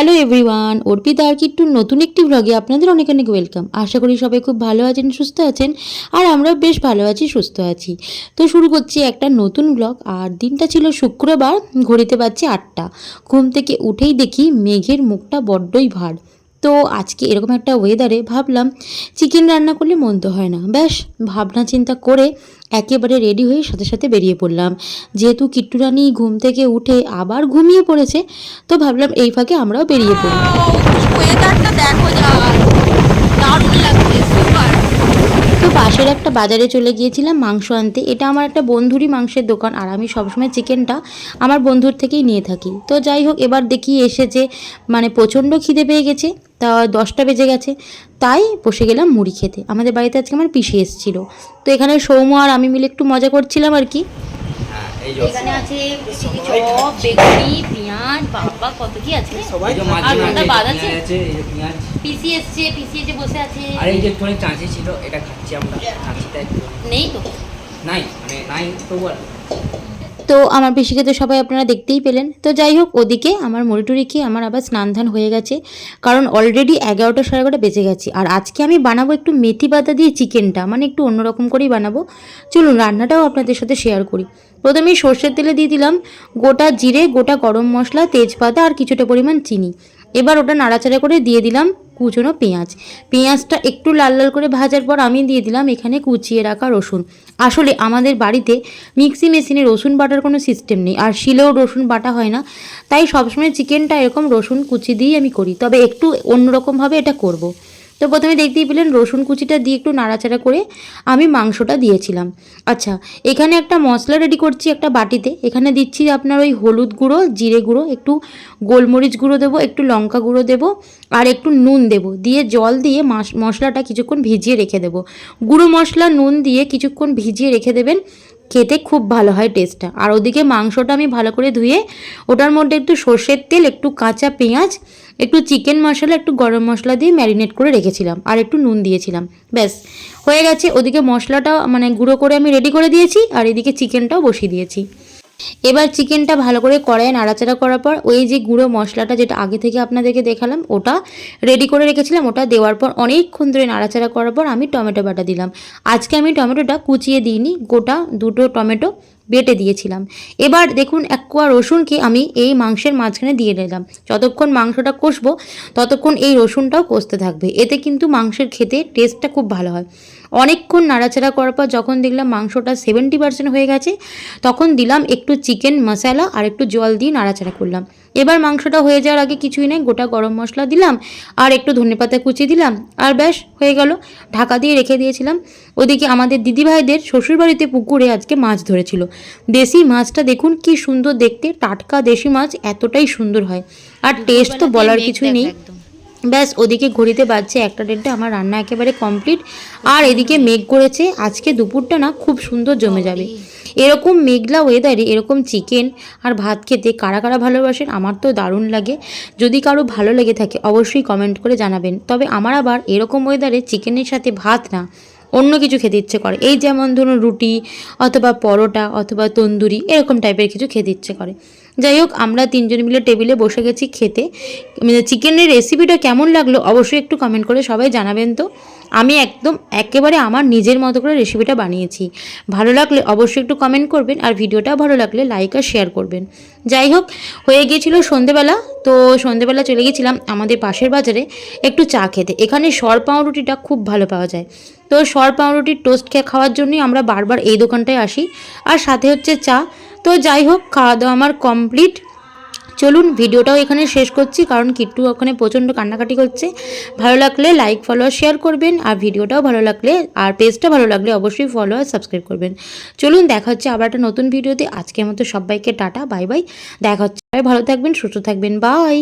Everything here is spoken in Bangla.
হ্যালো এভরিওয়ান, অর্পিতা আর কি একটু নতুন একটি ব্লগে আপনাদের অনেক অনেক ওয়েলকাম আশা করি সবাই খুব ভালো আছেন, সুস্থ আছেন, আর আমরাও বেশ ভালো আছি, সুস্থ আছি। তো শুরু করছি একটা নতুন ব্লগ আর দিনটা ছিল শুক্রবার, ঘড়িতে পাচ্ছি আটটা। ঘুম থেকে উঠেই দেখি মেঘের মুখটা বড্ডই ভার। তো আজকে এরকম একটা ওয়েদারে ভাবলাম চিকেন রান্না করলে মন তো হয় না। ব্যাস, ভাবনা চিন্তা করে একেবারে রেডি হয়ে সাথে সাথে বেরিয়ে পড়লাম। যেহেতু কিট্টু রানী ঘুম থেকে উঠে আবার ঘুমিয়ে পড়েছে, তো ভাবলাম এই ফাঁকে আমরাও বেরিয়ে পড়ি। ওয়েদারটা দেখো যা দারুণ লাগছে সুপার তো পাশের একটা বাজারে চলে গিয়েছিলাম মাংস আনতে। এটা আমার একটা বন্ধুরই মাংসের দোকান, আর আমি সবসময় চিকেনটা আমার বন্ধুর থেকেই নিয়ে থাকি। তো যাই হোক, এবার দেখি এসেছে মানে প্রচণ্ড খিদে পেয়ে গেছে, তা দশটা বেজে গেছে, তাই বসে গেলাম মুড়ি খেতে। আমাদের বাড়িতে আজকে আমার পিসি এসেছিল। তো এখানে সৌম আর আমি মিলে একটু মজা করছিলাম আর কি। এখানে আছে চপ বেগুনি পেঁয়াজ বাবা কত কি আছে। আর মাঝখানে বাদ আছে? পিসি এসছে পিসি এসে বসে আছে। আর এই যে একটুখানি চাঁচি ছিল এটা খাচ্ছি আমরা। চাঁচিটা নেই তো? নাই মানে নাই তবু আর তো আমার পিসিকে তো সবাই আপনারা দেখতেই পেলেন। তো যাই হোক, ওদিকে আমার মুড়িটুরি খেয়ে আমার আবার স্নান ধান হয়ে গেছে। কারণ অলরেডি এগারোটা, সাড়ে এগারোটা বেঁচে গেছে। আর আজকে আমি বানাবো একটু মেথি পাতা দিয়ে চিকেনটা। মানে একটু অন্যরকম করেই বানাবো। চলুন, রান্নাটাও আপনাদের সাথে শেয়ার করি। প্রথমে সর্ষের তেলে দিয়ে দিলাম গোটা জিরে, গোটা গরম মশলা, তেজপাতা আর কিছুটা পরিমাণ চিনি। এবার ওটা নাড়াচাড়া করে দিয়ে দিলাম কুচনো পেঁয়াজ। পেঁয়াজটা একটু লাল লাল করে ভাজার পর আমি দিয়ে দিলাম এখানে কুচিয়ে রাখা রসুন। আসলে আমাদের বাড়িতে মিক্সি মেশিনে রসুন বাটার কোনো সিস্টেম নেই, আর শিলেও রসুন বাটা হয় না। তাই সবসময় চিকেনটা এরকম রসুন কুচি দিয়েই আমি করি, তবে একটু অন্যরকমভাবে এটা করব। তো প্রথমে দেখতেই পেলেন রসুন কুচিটা দিয়ে একটু নাড়াচাড়া করে আমি মাংসটা দিয়েছিলাম। আচ্ছা এখানে একটা মশলা রেডি করছি একটা বাটিতে। এখানে দিচ্ছি আপনার ওই হলুদ গুঁড়ো, জিরে গুঁড়ো, একটু গোলমরিচ গুঁড়ো দেবো, একটু লঙ্কা গুঁড়ো দেবো, আর একটু নুন দেবো। দিয়ে জল দিয়ে মশলাটা কিছুক্ষণ ভিজিয়ে রেখে দেবো। গুঁড়ো মশলা, নুন দিয়ে কিছুক্ষণ ভিজিয়ে রেখে দেবেন। খেতে খুব ভালো হয় টেস্টটা আর ওদিকে মাংসটা আমি ভালো করে ধুয়ে ওটার মধ্যে একটু সর্ষের তেল, একটু কাঁচা পেঁয়াজ, একটু চিকেন মশলা, একটু গরম মশলা দিয়ে ম্যারিনেট করে রেখেছিলাম আর একটু নুন দিয়েছিলাম। ব্যাস, হয়ে গেছে। ওদিকে মশলাটা মানে গুঁড়ো করে আমি রেডি করে দিয়েছি আর এদিকে চিকেনটাও বসিয়ে দিয়েছি। এবার চিকেনটা ভালো করে কড়াইয়ে নাড়াচাড়া করার পর ওই যে গুঁড়ো মশলাটা যেটা আগে থেকে আপনাদেরকে দেখালাম, ওটা রেডি করে রেখেছিলাম, ওটা দেওয়ার পর অনেকক্ষণ ধরে নাড়াচাড়া করার পর আমি টমেটো বাটা দিলাম। আজকে আমি টমেটোটা কুচিয়ে দিইনি, গোটা দুটো টমেটো বেটে দিয়েছিলাম। এবার দেখুন এক কোয়া রসুনকে আমি এই মাংসের মাঝখানে দিয়ে নিলাম। যতক্ষণ মাংসটা কষবো, ততক্ষণ এই রসুনটাও কষতে থাকবে। এতে কিন্তু মাংসের খেতে টেস্টটা খুব ভালো হয়। অনেকক্ষণ নাড়াচাড়া করার পর যখন দেখলাম মাংসটা সেভেন্টি পার্সেন্ট হয়ে গেছে, তখন দিলাম একটু চিকেন মশলা আর একটু জল দিয়ে নাড়াচাড়া করলাম। এবার মাংসটা হয়ে যাওয়ার আগে কিছুই নেই গোটা গরম মশলা দিলাম আর একটু ধনে পাতা কুচি দিলাম আর ব্যাস হয়ে গেল। ঢাকা দিয়ে রেখে দিয়েছিলাম। ওদিকে আমাদের দিদিভাইদের শ্বশুরবাড়িতে পুকুরে আজকে মাছ ধরেছিল। দেশি মাছটা দেখুন কি সুন্দর দেখতে টাটকা দেশি মাছ এতটাই সুন্দর হয়। আর টেস্ট তো বলার কিছুই নেই। ব্যাস, ওদিকে ঘড়িতে বাজছে একটা দেড়টা, আমার রান্না একেবারে কমপ্লিট আর এদিকে মেঘ করেছে, আজকে দুপুরটা না খুব সুন্দর জমে যাবে। এরকম মেঘলা ওয়েদারে এরকম চিকেন আর ভাত খেতে কারা কারা ভালোবাসেন, আমার তো দারুণ লাগে। যদি কারও ভালো লেগে থাকে, অবশ্যই কমেন্ট করে জানাবেন। তবে আমার আবার এরকম ওয়েদারে চিকেনের সাথে ভাত না, অন্য কিছু খেতে ইচ্ছে করে। এই যেমন ধরুন রুটি অথবা পরোটা অথবা তন্দুরি, এরকম টাইপের কিছু খেতে ইচ্ছে করে। যাই হোক, আমরা তিনজন মিলে টেবিলে বসে গেছি খেতে। মানে চিকেনের রেসিপিটা কেমন লাগল অবশ্যই একটু কমেন্ট করে সবাই জানাবেন তো। আমি একদম একেবারে আমার নিজের মতো করে রেসিপিটা বানিয়েছি। ভালো লাগলে অবশ্যই একটু কমেন্ট করবেন আর ভিডিওটা ভালো লাগলে লাইক আর শেয়ার করবেন। যাই হোক, হয়ে গিয়েছিল সন্ধেবেলা। তো সন্ধেবেলা চলে গেছিলাম আমাদের পাশের বাজারে একটু চা খেতে। এখানে সর পাউরুটিটা খুব ভালো পাওয়া যায়। তো সর পাউরুটির টোস্ট খাওয়ার জন্যই আমরা বারবার এই দোকানটায় আসি। আর সাথে হচ্ছে চা। তো যাই হোক খাওয়া দাওয়া আমার কমপ্লিট চলুন, ভিডিওটাও এখানে শেষ করছি, কারণ কিট্টু ওখানে প্রচণ্ড কান্নাকাটি করছে। ভালো লাগলে লাইক ফলো শেয়ার করবেন, আর ভিডিওটাও ভালো লাগলে, আর পেজটা ভালো লাগলে অবশ্যই ফলো আর সাবস্ক্রাইব করবেন। চলুন, দেখা হচ্ছে আবার একটা নতুন ভিডিওতে। আজকের মতো সবাইকে টাটা বাই বাই দেখা হচ্ছে ভালো থাকবেন, সুস্থ থাকবেন বাই